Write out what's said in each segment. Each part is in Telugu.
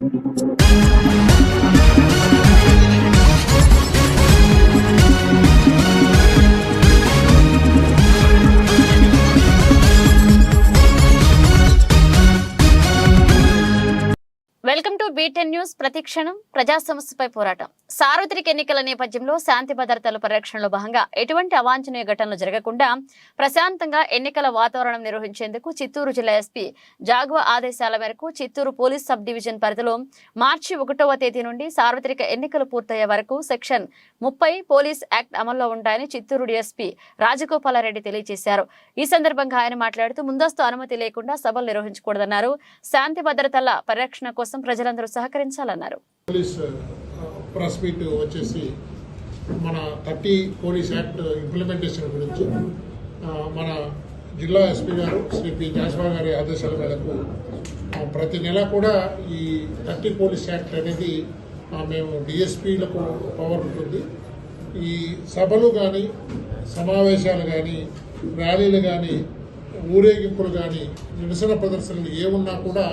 Thank you. బీటెన్ న్యూస్ ప్రతిక్షణం ప్రజా సమస్యపై పోరాటం. సార్వత్రిక ఎన్నికల నేపథ్యంలో శాంతి భద్రతల పరిరక్షణలో భాగంగా ఎటువంటి అవాంఛనీయ ఘటనలు జరగకుండా ప్రశాంతంగా ఎన్నికల వాతావరణం నిర్వహించేందుకు చిత్తూరు జిల్లా ఎస్పీ జాగ్వా ఆదేశాల మేరకు చిత్తూరు పోలీస్ సబ్ డివిజన్ పరిధిలో మార్చి ఒకటవ తేదీ నుండి సార్వత్రిక ఎన్నికలు పూర్తయ్యే వరకు సెక్షన్ ముప్పై పోలీస్ యాక్ట్ అమల్లో ఉంటాయని చిత్తూరు డిఎస్పీ రాజగోపాలారెడ్డి తెలియజేశారు. ఈ సందర్భంగా ఆయన మాట్లాడుతూ ముందస్తు అనుమతి లేకుండా సభలు నిర్వహించకూడదన్నారు. శాంతి భద్రతల పరిరక్షణ కోసం ప్రజలందరూ సహకరించాలన్నారు. పోలీస్ ప్రెస్ మీట్ వచ్చేసి మన థర్టీ పోలీస్ యాక్ట్ ఇంప్లిమెంటేషన్ గురించి మన జిల్లా ఎస్పీ గారు శ్రీ పి. జాస్వా గారి ఆదేశాల మేరకు ప్రతి నెల కూడా ఈ థర్టీ పోలీస్ యాక్ట్ అనేది మేము డిఎస్పీలకు పవర్ ఉంటుంది. ఈ సభలు కానీ సమావేశాలు కానీ ర్యాలీలు కానీ ఊరేగింపులు కానీ నిరసన ప్రదర్శనలు ఏమున్నా కూడా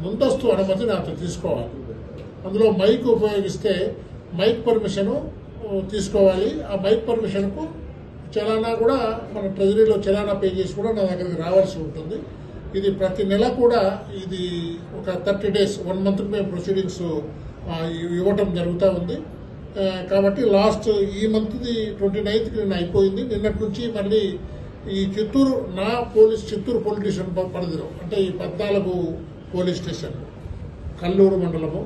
ముందస్తు అనుమతి నాతో తీసుకోవాలి. అందులో మైక్ ఉపయోగిస్తే మైక్ పర్మిషను తీసుకోవాలి. ఆ మైక్ పర్మిషన్కు చలానా కూడా మన ట్రెజరీలో చలానా పే చేసి కూడా నా దగ్గరికి రావాల్సి ఉంటుంది. ఇది ప్రతి నెల కూడా ఇది ఒక థర్టీ డేస్ వన్ మంత్ మేము ప్రొసీడింగ్స్ ఇవ్వటం జరుగుతూ ఉంది. కాబట్టి లాస్ట్ ఈ మంత్ది ట్వంటీ నైన్త్కి నేను అయిపోయింది. నిన్నటి నుంచి మళ్ళీ ఈ చిత్తూరు నా పోలీస్ చిత్తూరు పొలిటీషియన్ ప- పరిధిలో అంటే ఈ పద్నాలుగు పోలీస్ స్టేషన్. కల్లూరు మండలము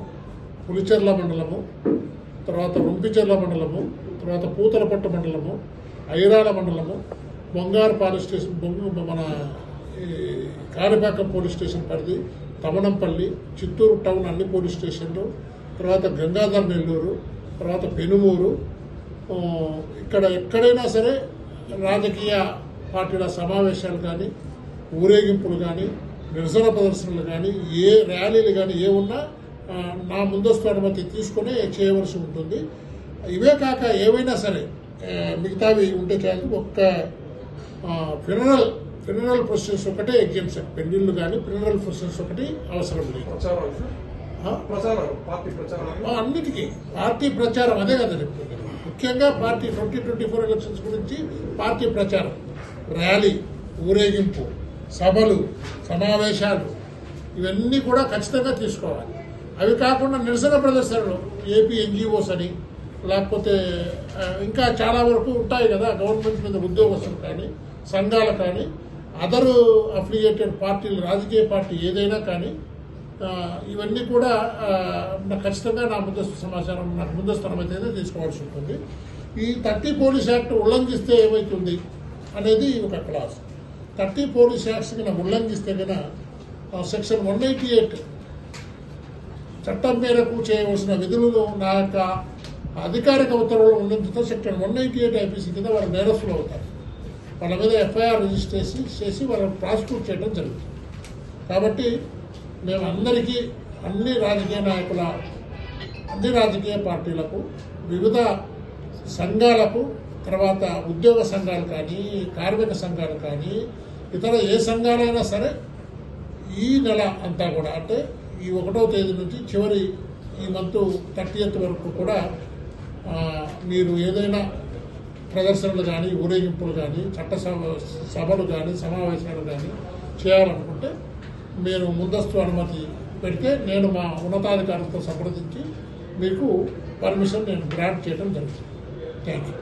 పులిచెర్ల మండలము తర్వాత రొంపిచెర్ల మండలము తర్వాత పూతలపట్టు మండలము ఐరాల మండలము బొంగారు పోలీస్ స్టేషన్ మన ఈ కాణిపాకం పోలీస్ స్టేషన్ పరిధి తమనంపల్లి చిత్తూరు టౌన్ అన్ని పోలీస్ స్టేషన్లు తర్వాత గంగాధర్ నెల్లూరు తర్వాత పెనుమూరు ఇక్కడ ఎక్కడైనా సరే రాజకీయ పార్టీల సమావేశాలు కానీ ఊరేగింపులు కానీ నిరసన ప్రదర్శనలు కానీ ఏ ర్యాలీలు కానీ ఏ ఉన్నా నా ముందస్తు అనుమతి తీసుకుని చేయవలసి ఉంటుంది. ఇవే కాక ఏవైనా సరే మిగతావి ఉంటే చాలు ఒక్క ఫినరల్ ఫినరల్ ప్రొసెస్ ఒకటే ఎగ్జామ్షన్ పెళ్ళిళ్ళు కానీ ఫినరల్ ప్రొసెస్ ఒకటి అవసరం లేదు. అన్నిటికీ. పార్టీ ప్రచారం అదే కదా చెప్తుంది ముఖ్యంగా party twenty twenty four elections గురించి పార్టీ ప్రచారం ర్యాలీ ఊరేగింపు. సభలు సమావేశాలు ఇవన్నీ కూడా ఖచ్చితంగా తీసుకోవాలి. అవి కాకుండా నిరసన ప్రదర్శనలు ఏపీ ఎన్జిఓస్ అని లేకపోతే ఇంకా చాలా వరకు ఉంటాయి కదా గవర్నమెంట్ మీద ఉద్యోగస్తులు కానీ సంఘాలు కానీ అదరు అఫిలియేటెడ్ పార్టీలు రాజకీయ పార్టీ ఏదైనా కానీ ఇవన్నీ కూడా ఖచ్చితంగా నా ముందస్తు సమాచారం నాకు ముందస్తు అనుమతి తీసుకోవాల్సి ఉంటుంది. ఈ థర్టీ పోలీస్ యాక్ట్ ఉల్లంఘిస్తే ఏమవుతుంది అనేది ఒక క్లాస్. థర్టీ పోలీస్ యాక్ట్స్ కన్నా ఉల్లంఘిస్తే కనుక సెక్షన్ వన్ ఎయిటీ ఎయిట్ చట్టం మేరకు చేయవలసిన విధులను నా యొక్క అధికారిక ఉత్తర్వులు ఉన్నందుతో section one eighty eight IPC కింద వాళ్ళు నేరస్తులు అవుతారు. వాళ్ళ మీద ఎఫ్ఐఆర్ రిజిస్టర్ చేసి చేసి వాళ్ళని ప్రాసిక్యూట్ చేయడం జరుగుతుంది. కాబట్టి మేము అందరికీ అన్ని రాజకీయ నాయకుల అన్ని రాజకీయ పార్టీలకు వివిధ సంఘాలకు తర్వాత ఉద్యోగ సంఘాలు కానీ కార్మిక సంఘాలు కానీ ఇతర ఏ సంఘాలైనా సరే ఈ నెల అంతా కూడా అంటే ఈ ఒకటో తేదీ నుంచి చివరి ఈ మంత్ థర్టీఎత్ వరకు కూడా మీరు ఏదైనా ప్రదర్శనలు కానీ ఊరేగింపులు కానీ చట్ట సభ- సభలు కానీ సమావేశాలు కానీ చేయాలనుకుంటే మీరు ముందస్తు అనుమతి పెడితే నేను మా ఉన్నతాధికారులతో సంప్రదించి మీకు పర్మిషన్ నేను గ్రాంట్ చేయడం జరుగుతుంది. Thank you